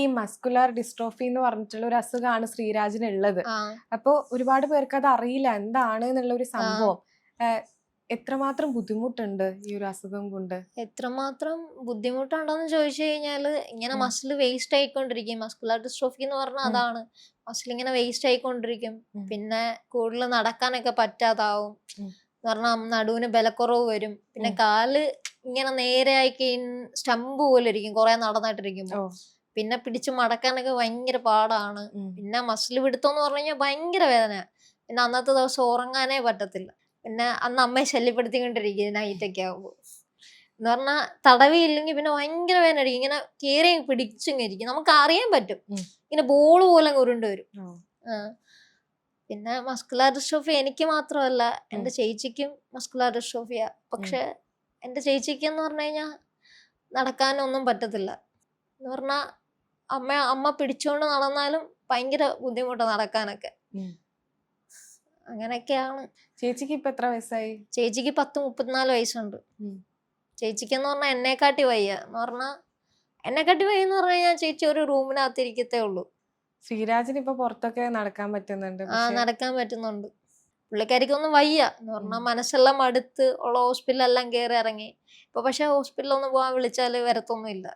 ഈ muscular dystrophy എന്ന് പറഞ്ഞിട്ടുള്ള ഒരു അസുഖമാണ് ശ്രീരാജിന് ഉള്ളത് അപ്പോ ഒരുപാട് പേർക്ക് അത് അറിയില്ല എന്താണ് എന്നുള്ള ഒരു സംഭവം. എത്രമാത്രം ബുദ്ധിമുട്ടുണ്ട് ഈ ഒരു അസുഖം കൊണ്ട്? എത്രമാത്രം ബുദ്ധിമുട്ടുണ്ടോന്ന് ചോദിച്ചു കഴിഞ്ഞാൽ ഇങ്ങനെ മസിൽ വേസ്റ്റ് ആയിക്കൊണ്ടിരിക്കും. മസ്കുലാർ ഡിസ്ട്രോഫി എന്ന് പറഞ്ഞാൽ അതാണ്. മസിൽ ഇങ്ങനെ വേസ്റ്റ് ആയിക്കൊണ്ടിരിക്കും. പിന്നെ കൂടുതൽ നടക്കാനൊക്കെ പറ്റാതാവും. എന്ന് പറഞ്ഞാൽ നടുവിന് ബലക്കുറവ് വരും. പിന്നെ കാൽ ഇങ്ങനെ നേരെ ആക്കി സ്റ്റമ്പ് പോലെ ഇരിക്കും. കുറെ നടന്നിട്ടിരിക്കുമ്പോൾ പിന്നെ പിടിച്ച് മടക്കാനൊക്കെ ഭയങ്കര പാടാണ്. പിന്നെ മസിൽ പിടുത്തം എന്ന് പറഞ്ഞു കഴിഞ്ഞാൽ ഭയങ്കര വേദന. പിന്നെ അന്നത്തെ ദിവസം ഉറങ്ങാനേ പറ്റത്തില്ല. പിന്നെ അന്ന് അമ്മയെ ശല്യപ്പെടുത്തിക്കൊണ്ടിരിക്കും നൈറ്റൊക്കെ ആകുമ്പോൾ എന്ന് പറഞ്ഞാൽ തടവിയില്ലെങ്കിൽ പിന്നെ ഭയങ്കര വേദന അടിക്കും ഇങ്ങനെ കയറി പിടിച്ചിങ്ങനെ ഇരിക്കും. നമുക്ക് അറിയാൻ പറ്റും. ഇങ്ങനെ ബോൾ പോലെ ഉരുണ്ട് വരും. പിന്നെ മസ്കുലാർ ഡിസ്ട്രോഫി എനിക്ക് മാത്രമല്ല. എന്റെ ചേച്ചിക്കും മസ്കുലാർ ഡിസ്ട്രോഫിയ പക്ഷെ എന്റെ ചേച്ചിക്ക് എന്ന് പറഞ്ഞു കഴിഞ്ഞാൽ നടക്കാനൊന്നും പറ്റത്തില്ല. എന്ന് പറഞ്ഞാൽ അമ്മ അമ്മ പിടിച്ചോണ്ട് നടന്നാലും ഭയങ്കര ബുദ്ധിമുട്ട് നടക്കാനൊക്കെ. അങ്ങനെയൊക്കെയാണ്. ചേച്ചിക്ക് ഇപ്പൊ എത്ര വയസ്സായി? ചേച്ചിക്ക് പത്ത് മുപ്പത്തിനാല് വയസ്സുണ്ട്. ചേച്ചിക്ക് എന്ന് പറഞ്ഞാൽ എന്നെക്കാട്ടി വയ്യ. എന്ന് പറഞ്ഞാൽ എന്നെക്കാട്ടി വയ്യ എന്ന് പറഞ്ഞാൽ കഴിഞ്ഞാൽ ചേച്ചി ഒരു റൂമിനകത്തിരിക്കത്തേ ഉള്ളു. ഉള്ളൂ ശ്രീരാജിന് ഇപ്പൊ പുറത്തൊക്കെ നടക്കാൻ പറ്റുന്നുണ്ട്. ആ നടക്കാൻ പറ്റുന്നുണ്ട്. പുള്ളിക്കാരിക്കൊന്നും വയ്യ. എന്ന് പറഞ്ഞാൽ മനസ്സെല്ലാം അടുത്ത് ഉള്ള ഹോസ്പിറ്റലെല്ലാം കയറി ഇറങ്ങി. ഇപ്പൊ പക്ഷെ ഹോസ്പിറ്റലൊന്നും പോകാൻ വിളിച്ചാൽ വരത്തൊന്നുമില്ല.